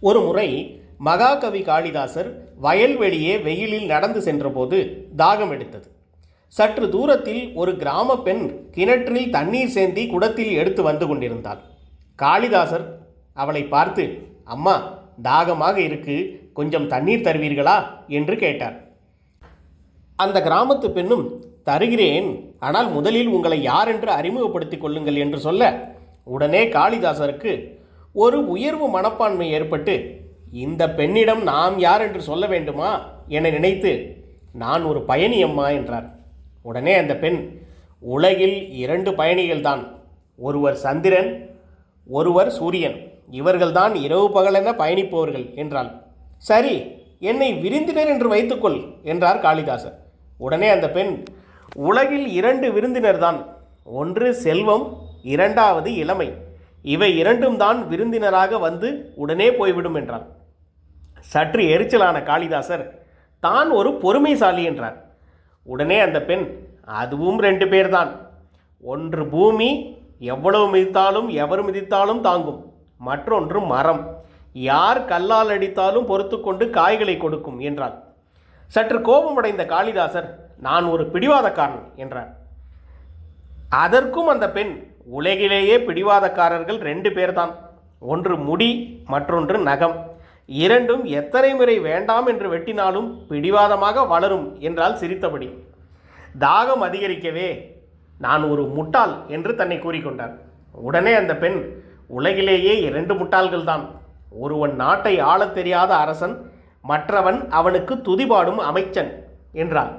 ஒரு முறை மகாகவி காளிதாசர் வயல்வெளியே வெயிலில் நடந்து சென்றபோது தாகம் எடுத்தது. சற்று தூரத்தில் ஒரு கிராம பெண் கிணற்றில் தண்ணீர் சேந்தி குடத்தில் எடுத்து வந்து கொண்டிருந்தாள். காளிதாசர் அவளை பார்த்து அம்மா தாகமாக இருக்கு. கொஞ்சம் தண்ணீர் தருவீர்களா? என்று கேட்டார். அந்த கிராமத்து பெண்ணும் தருகிறேன். ஆனால் முதலில் உங்களை யார் என்று அறிமுகப்படுத்திக் கொள்ளுங்கள் என்று சொல்ல உடனே காளிதாசருக்கு ஒரு உயர்வு மனப்பான்மை ஏற்பட்டு இந்த பெண்ணிடம் நாம் யார் என்று சொல்ல வேண்டுமா என நினைத்து நான் ஒரு பயணி அம்மா என்றார். உடனே அந்த பெண் உலகில் இரண்டு பயணிகள்தான். ஒருவர் சந்திரன் ஒருவர் சூரியன். இவர்கள்தான் இரவு பகலென பயணிப்பவர்கள் என்றாள். சரி என்னை விருந்தினர் என்று வைத்துக்கொள் என்றார் காளிதாசர். உடனே அந்த பெண் உலகில் இரண்டு விருந்தினர் தான் ஒன்று செல்வம் இரண்டாவது இளமை. இவை இரண்டும் தான் விருந்தினராக வந்து உடனே போய்விடும் என்றார். சற்று எரிச்சலான காளிதாசர் தான் ஒரு பொறுமைசாலி என்றார். உடனே அந்த பெண் அதுவும் ரெண்டு பேர்தான். ஒன்று பூமி எவ்வளவு மிதித்தாலும் எவர் மிதித்தாலும் தாங்கும். மற்றொன்று மரம். யார் கல்லால் அடித்தாலும் பொறுத்துக்கொண்டு காய்களை கொடுக்கும் என்றார். சற்று கோபமடைந்த காளிதாசர் நான் ஒரு பிடிவாதக்காரன் என்றார். அதற்கும் அந்த பெண் உலகிலேயே பிடிவாதக்காரர்கள் ரெண்டு பேர்தான். ஒன்று முடி மற்றொன்று நகம். இரண்டும் எத்தனை முறை வேண்டாம் என்று வெட்டினாலும் பிடிவாதமாக வளரும் என்றால் சிரித்தபடி. தாகம் அதிகரிக்கவே நான் ஒரு முட்டாள் என்று தன்னை கூறிக்கொண்டார். உடனே அந்த பெண் உலகிலேயே இரண்டு முட்டாள்கள் தான் ஒருவன் நாட்டை ஆளத் தெரியாத அரசன் மற்றவன் அவனுக்கு துதிபாடும் அமைச்சன் என்றாள்.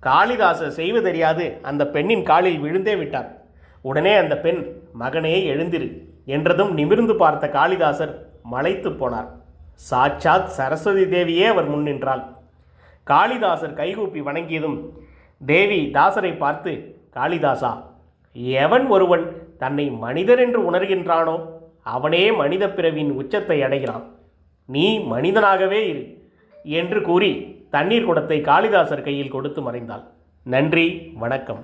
காளிதாசர் செய்வதறியாது அந்த பெண்ணின் காலில் விழுந்தே விட்டார். உடனே அந்த பெண் மகனே எழுந்திரு என்றதும் நிமிர்ந்து பார்த்த காளிதாசர் மலைத்து போனார். சாட்சாத் சரஸ்வதி தேவியே அவர் முன் நின்றாள். காளிதாசர் கைகூப்பி வணங்கியதும் தேவி தாசரை பார்த்து காளிதாசா எவன் ஒருவன் தன்னை மனிதர் என்று உணர்கின்றானோ அவனே மனித பிறவின் உச்சத்தை அடைகிறான். நீ மனிதனாகவே இரு என்று கூறி தண்ணீர் குடத்தை காளிதாசர் கையில் கொடுத்து மறைந்தாள். நன்றி வணக்கம்.